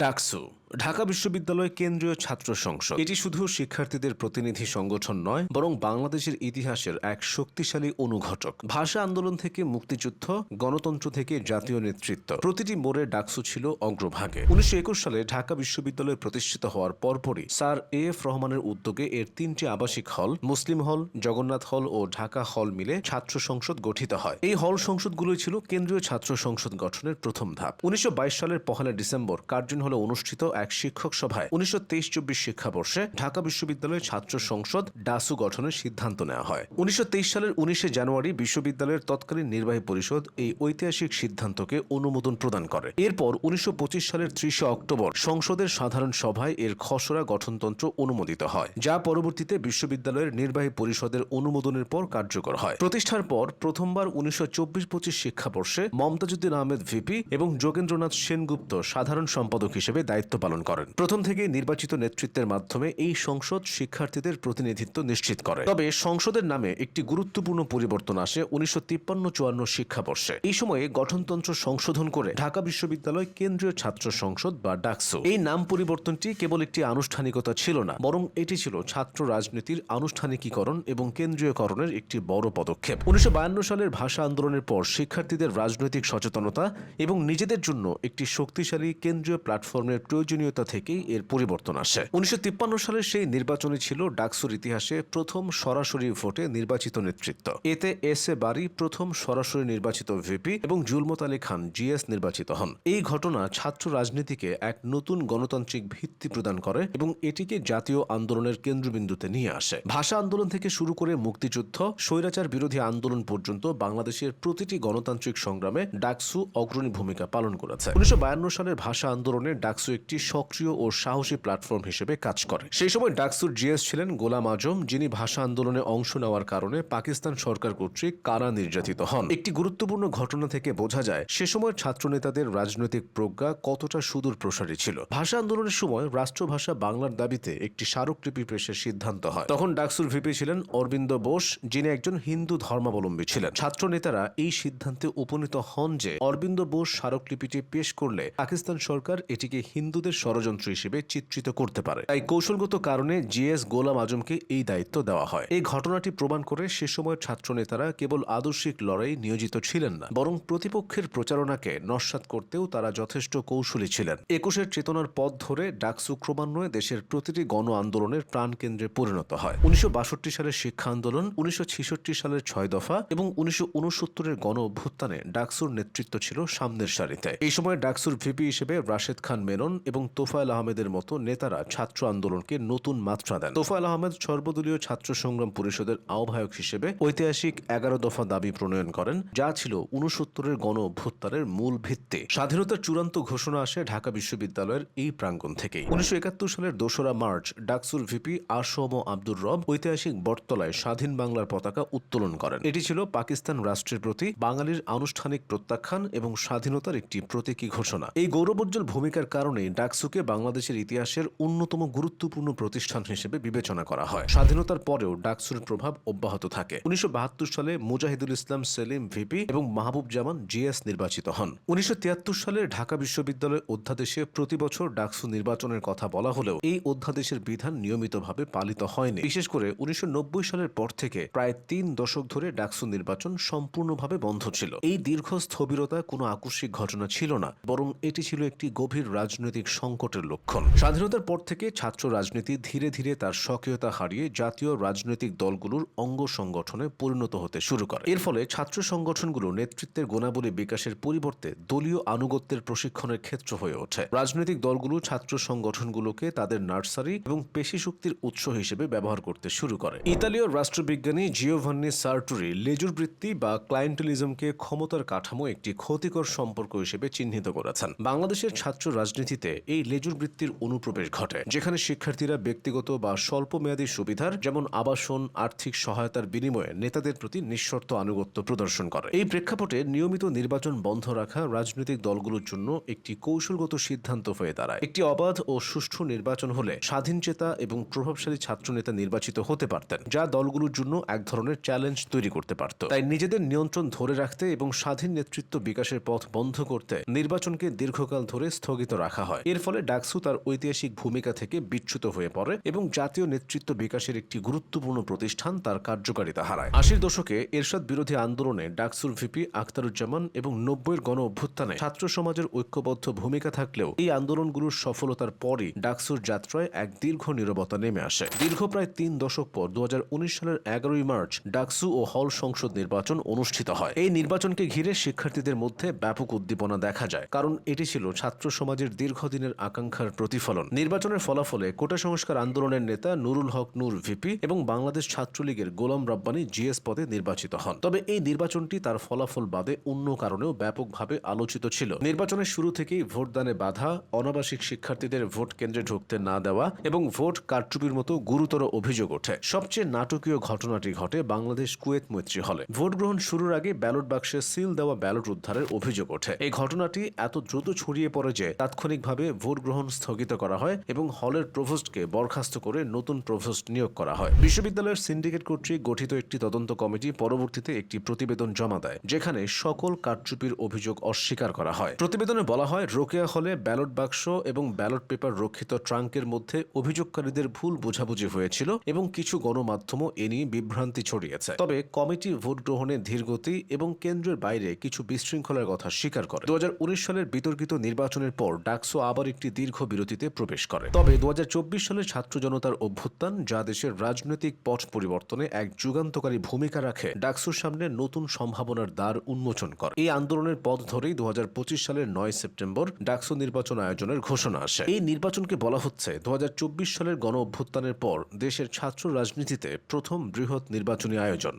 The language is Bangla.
ডাকসু। ঢাকা বিশ্ববিদ্যালয় কেন্দ্রীয় ছাত্র সংসদ। এটি শুধু শিক্ষার্থীদের প্রতিনিধি সংগঠন নয়, বরং বাংলাদেশের ইতিহাসের এক শক্তিশালী অনুঘটক। ভাষা আন্দোলন থেকে মুক্তিযুদ্ধ, গণতন্ত্র থেকে জাতীয় নেতৃত্ব। প্রতিটি মোড়ে ডাকসু ছিল অগ্রভাগে। উনিশশো একুশ সালে ঢাকা বিশ্ববিদ্যালয় প্রতিষ্ঠিত হওয়ার পরপরই স্যার এ এফ রহমানের উদ্যোগে এর তিনটি আবাসিক হল, মুসলিম হল, জগন্নাথ হল ও ঢাকা হল মিলে ছাত্র সংসদ গঠিত হয়। এই হল সংসদগুলোই ছিল কেন্দ্রীয় ছাত্র সংসদ গঠনের প্রথম ধাপ। উনিশশো বাইশ সালের পহেলা ডিসেম্বর কার্জন হলে অনুষ্ঠিত এক শিক্ষক সভায় উনিশশো তেইশ চব্বিশ শিক্ষাবর্ষে ঢাকা বিশ্ববিদ্যালয়ের ছাত্র সংসদ ডাসু গঠনের সিদ্ধান্ত নেওয়া হয়। উনিশশো তেইশ সালের উনিশে জানুয়ারি বিশ্ববিদ্যালয়ের তৎকালীন নির্বাহী পরিষদ এই ঐতিহাসিক সিদ্ধান্তকে অনুমোদন প্রদান করে। এরপর উনিশশো সালের ত্রিশে অক্টোবর সংসদের সাধারণ সভায় এর খসড়া গঠনতন্ত্র অনুমোদিত হয়, যা পরবর্তীতে বিশ্ববিদ্যালয়ের নির্বাহী পরিষদের অনুমোদনের পর কার্যকর হয়। প্রতিষ্ঠার পর প্রথমবার উনিশশো চব্বিশ পঁচিশ শিক্ষাবর্ষে মমতাজুদ্দিন আহমেদ ভিপি এবং যোগেন্দ্রনাথ সেনগুপ্ত সাধারণ সম্পাদক হিসেবে দায়িত্ব পালন করেন। প্রথম থেকে নির্বাচিত নেতৃত্বের মাধ্যমে এই সংসদ শিক্ষার্থীদের প্রতিনিধিত্ব নিশ্চিত করে। তবে সংসদের নামে একটি গুরুত্বপূর্ণ পরিবর্তন আসে উনিশশো তিপ্পান্ন চুয়ান্ন শিক্ষাবর্ষে। এই সময়ে গঠনতন্ত্র সংশোধন করে ঢাকা বিশ্ববিদ্যালয় কেন্দ্রীয় ছাত্র সংসদ বা ডাকসু। এই নাম পরিবর্তনটি কেবল একটি আনুষ্ঠানিকতা ছিল না, বরং এটি ছিল ছাত্র রাজনীতির আনুষ্ঠানিকীকরণ এবং কেন্দ্রীয়করণের একটি বড় পদক্ষেপ। উনিশশো বায়ান্ন সালের ভাষা আন্দোলনের পর শিক্ষার্থীদের রাজনৈতিক সচেতনতা এবং নিজেদের জন্য একটি শক্তিশালী কেন্দ্রীয় প্ল্যাটফর্মের প্রয়োজনীয়তা থেকেই এর পরিবর্তন আসে। উনিশশো সালের সেই নির্বাচনই ছিল ডাকসুর ইতিহাসে প্রথম সরাসরি ভোটে নির্বাচিত নেতৃত্ব। এতে এস এ বারি প্রথম সরাসরি নির্বাচিত ভিপি এবং জুলমত আলী খান জিএস নির্বাচিত হন। এই ঘটনা ছাত্র রাজনীতিকে এক নতুন গণতান্ত্রিক ভিত্তি প্রদান করে এবং এটিকে জাতীয় আন্দোলনের কেন্দ্রবিন্দুতে নিয়ে আসে। ভাষা আন্দোলন থেকে শুরু করে মুক্তিযুদ্ধ, স্বৈরাচার বিরোধী আন্দোলন পর্যন্ত বাংলাদেশের প্রতিটি গণতান্ত্রিক সংগ্রামে ডাকসু অগ্রণী ভূমিকা পালন করেছে। উনিশশো বায়ান্ন সালের ভাষা আন্দোলনে ডাকসু একটি সক্রিয় ও সাহসী প্ল্যাটফর্ম হিসেবে কাজ করে। সেই সময় ডাকসুর জিএস ছিলেন গোলাম আজম, যিনি ভাষা আন্দোলনে অংশ নেওয়ার কারণে পাকিস্তান সরকার কর্তৃক কারা নির্যাতিত হন। একটি গুরুত্বপূর্ণ ঘটনা থেকে বোঝা যায়, সে সময় ছাত্রনেতাদের রাজনৈতিক প্রজ্ঞা কতটা সুদূর প্রসারী ছিল। ভাষা আন্দোলনের সময় রাষ্ট্রভাষা বাংলার দাবিতে একটি স্মারকলিপি পেশের সিদ্ধান্ত হয়। তখন ডাকসুর ভিপি ছিলেন অরবিন্দ বোস, যিনি একজন হিন্দু ধর্মাবলম্বী ছিলেন। ছাত্র নেতারা এই সিদ্ধান্তে উপনীত হন যে, অরবিন্দ বোস স্মারকলিপিটি পেশ করলে পাকিস্তান সরকার এটিকে হিন্দুদের ষড়যন্ত্র হিসেবে চিত্রিত করতে পারে। তাই কৌশলগত কারণে জিএস গোলাম আজমকে এই দায়িত্ব দেওয়া হয়। এই ঘটনাটি প্রমাণ করে সে সময় ছাত্র নেতারা কেবল আদর্শিক লড়াই নিয়োজিত ছিলেন না, বরং প্রতিপক্ষের প্রচারণাকে নস্যাৎ করতেও তারা যথেষ্ট কৌশলী ছিলেন। একুশের চেতনার পথ ধরে ডাকসু ক্রমান্বয়ে দেশের প্রতিটি গণ আন্দোলনের প্রাণকেন্দ্রে পরিণত হয়। উনিশশো বাষট্টি সালের শিক্ষা আন্দোলন, উনিশশো সালের ছয় দফা এবং উনিশশো উনসত্তরের গণ অভ্যুত্থানে ডাকসুর নেতৃত্ব ছিল সামনের সারিতে। এই সময় ডাকসুর ভিপি হিসেবে রাশেদ খান মেনন এবং তোফায়েল আহমেদের মতো নেতারা ছাত্র আন্দোলনকে নতুন মাত্রা দেন। তোফায়েল আহমেদ সর্বদলীয় ছাত্র সংগ্রাম পরিষদের আহ্বায়ক হিসেবে ঐতিহাসিক এগারো দফা দাবি প্রণয়ন করেন, যা ছিল উনসত্তরের গণ অভ্যুত্থানের মূল ভিত্তি। স্বাধীনতার চূড়ান্ত ঘোষণা আসে ঢাকা বিশ্ববিদ্যালয়ের এই প্রাঙ্গণ থেকে উনিশশো একাত্তর সালের দোসরা মার্চ ডাকসুর ভিপি আসম আব্দুর রব ঐতিহাসিক বটতলায় স্বাধীন বাংলার পতাকা উত্তোলন করেন। এটি ছিল পাকিস্তান রাষ্ট্রের প্রতি বাঙালির আনুষ্ঠানিক প্রত্যাখ্যান এবং স্বাধীনতার একটি প্রতীকী ঘোষণা। এই গৌরবোজ্জ্বল ভূমিকার কারণে ডাকসুকে বাংলাদেশের ইতিহাসের অন্যতম গুরুত্বপূর্ণ প্রতিষ্ঠান হিসেবে বিবেচনা করা হয়। স্বাধীনতার পরেও ডাকসুর প্রভাব অব্যাহত থাকে। উনিশশো সালে মুজাহিদুল ইসলাম, সেলিম, ভিপি এবং মাহবুব জামান জিএস নির্বাচিত হন। উনিশশো সালে ঢাকা বিশ্ববিদ্যালয় অধ্যাদেশে প্রতি বছর ডাকসু নির্বাচনের কথা বলা হলেও এই অধ্যাদেশের বিধান নিয়মিতভাবে পালিত হয়নি। বিশেষ করে উনিশশো নব্বই সালের পর থেকে প্রায় তিন দশক ধরে ডাকসু নির্বাচন সম্পূর্ণভাবে বন্ধ ছিল। এই দীর্ঘ স্থবিরতা কোনো আকস্মিক ঘটনা ছিল না, বরং এটি ছিল একটি গভীর রাজনৈতিক সংকটের লক্ষণ। স্বাধীনতার পর থেকে ছাত্র রাজনীতি ধীরে ধীরে তার সক্রিয়তা হারিয়ে জাতীয় রাজনৈতিক দলগুলোর অঙ্গ সংগঠনে পরিণত হতে শুরু করে। এর ফলে ছাত্র সংগঠনগুলো নেতৃত্বের গুণাবলী বিকাশের পরিবর্তে দলীয় আনুগত্যের প্রশিক্ষণের ক্ষেত্র হয়ে ওঠে। রাজনৈতিক দলগুলো ছাত্র সংগঠনগুলোকে তাদের নার্সারি এবং পেশি শক্তির উৎস হিসেবে ব্যবহার করতে শুরু করে। ইতালীয় রাষ্ট্রবিজ্ঞানী জিওভান্নি সার্টুরি লেজুর বৃত্তি বা ক্লায়েন্টেলিজমকে ক্ষমতার কাঠামো একটি ক্ষতিকর সম্পর্ক হিসেবে চিহ্নিত করেছেন। বাংলাদেশের ছাত্র রাজনীতিতে এই লেজুর বৃত্তির অনুপ্রবেশ ঘটে, যেখানে শিক্ষার্থীরা ব্যক্তিগত বা স্বল্প মেয়াদী সুবিধার, যেমন আবাসন, আর্থিক সহায়তার বিনিময়ে নেতাদের প্রতি নিঃশর্ত আনুগত্য প্রদর্শন করে। এই প্রেক্ষাপটে নিয়মিত নির্বাচন বন্ধ রাখা রাজনৈতিক দলগুলোর জন্য একটি কৌশলগত সিদ্ধান্ত হয়ে দাঁড়ায়। একটি অবাধ ও সুষ্ঠু নির্বাচন হলে স্বাধীন চেতা এবং প্রভাবশালী ছাত্রনেতা নির্বাচিত হতে পারতেন, যা দলগুলোর জন্য এক ধরনের চ্যালেঞ্জ তৈরি করতে পারত। তাই নিজেদের নিয়ন্ত্রণ ধরে রাখতে এবং স্বাধীন নেতৃত্ব বিকাশের পথ বন্ধ করতে নির্বাচনকে দীর্ঘকাল ধরে স্থগিত রাখা হয়। এর ফলে ডাকসু তার ঐতিহাসিক ভূমিকা থেকে বিচ্যুত হয়ে পড়ে এবং জাতীয় নেতৃত্ব বিকাশের একটি গুরুত্বপূর্ণ প্রতিষ্ঠান তার কার্যকারিতা হারায়। আশির দশকে এরশাদ বিরোধী আন্দোলনে ডাকসুর ভিপি আখতারুজ্জামান এবং নব্বইয়ের গণ অভ্যুত্থানে ছাত্র সমাজের ঐক্যবদ্ধ ভূমিকা থাকলেও এই আন্দোলনগুলোর সফলতার পরই ডাকসুর যাত্রায় এক দীর্ঘ নীরবতা নেমে আসে। দীর্ঘ প্রায় তিন দশক পর দু হাজার উনিশ সালের এগারোই মার্চ ডাকসু ও হল সংসদ নির্বাচন অনুষ্ঠিত হয়। এই নির্বাচনকে ঘিরে শিক্ষার্থীদের মধ্যে ব্যাপক উদ্দীপনা দেখা যায়, কারণ এটি ছিল ছাত্র সমাজের দীর্ঘদিনের আকাঙ্ক্ষার প্রতিফলন। নির্বাচনের ফলাফলে কোটা সংস্কার আন্দোলনের নেতা নুরুল হক নূর ভিপি এবং বাংলাদেশ ছাত্রলীগের গোলাম রব্বানী জিএস পদে নির্বাচিত হন। তবে এই নির্বাচনটি তার ফলাফল বাদে অন্য কারণেও ব্যাপকভাবে আলোচিত ছিল। নির্বাচনের শুরু থেকেই ভোটদানে বাধা, অনাবাসিক শিক্ষার্থীদের ভোট কেন্দ্রে ঢুকতে না দেওয়া এবং ভোট কারচুপির মতো গুরুতর অভিযোগ ওঠে। সবচেয়ে নাটকীয় ঘটনাটি ঘটে বাংলাদেশ কুয়েত মৈত্রী হলে। ভোট গ্রহণ শুরুর আগে ব্যালট বাক্সে সিল দেওয়া ব্যালট উদ্ধারের অভিযোগ ওঠে। এই ঘটনাটি এত দ্রুত ছড়িয়ে পড়ে যে তাৎক্ষণিকভাবে ভোট গ্রহণ স্থগিত করা হয় এবং হলের প্রভোস্টকে বরখাস্ত করে নতুন প্রভোস্ট নিয়োগ করা হয়। বিশ্ববিদ্যালয়ের সিন্ডিকেট কর্তৃক গঠিত একটি তদন্ত কমিটি পরবর্তীতে একটি প্রতিবেদন জমা দেয়, যেখানে সকল কারচুপির অভিযোগ অস্বীকার করা হয়। প্রতিবেদনে বলা হয়, রোকেয়া হলে ব্যালট বাক্স এবং ব্যালট পেপার রক্ষিত ট্রাঙ্কের মধ্যে অভিযোগকারীদের ভুল বোঝাবুঝি হয়েছিল এবং কিছু গণমাধ্যমও এ নিয়ে বিভ্রান্তি ছড়িয়েছে। তবে কমিটি ভোট গ্রহণে ধীরগতি এবং কেন্দ্রের বাইরে কিছু বিশৃঙ্খলার কথা স্বীকার করে। দু হাজার উনিশ সালের বিতর্কিত নির্বাচনের পর ডাকসো আবার একটি দীর্ঘ বিরতিতে প্রবেশ করে। তবে দু সালের ছাত্র জনতার অভ্যুত্থান, যা দেশের রাজনৈতিক পথ পরিবর্তনে এক যুগান্তকারী ভূমিকা রাখে, ডাকসুর সামনে নতুন সম্ভাবনার দ্বার উন্মোচন করে। এই আন্দোলনের পথ ধরেই দু হাজার পঁচিশ সালের নয় সেপ্টেম্বর ডাকসু নির্বাচন আয়োজনের ঘোষণা আসে। এই নির্বাচনকে বলা হচ্ছে, দু হাজার চব্বিশ সালের গণ অভ্যুত্থানের পর দেশের ছাত্র রাজনীতিতে প্রথম বৃহৎ নির্বাচনী আয়োজন।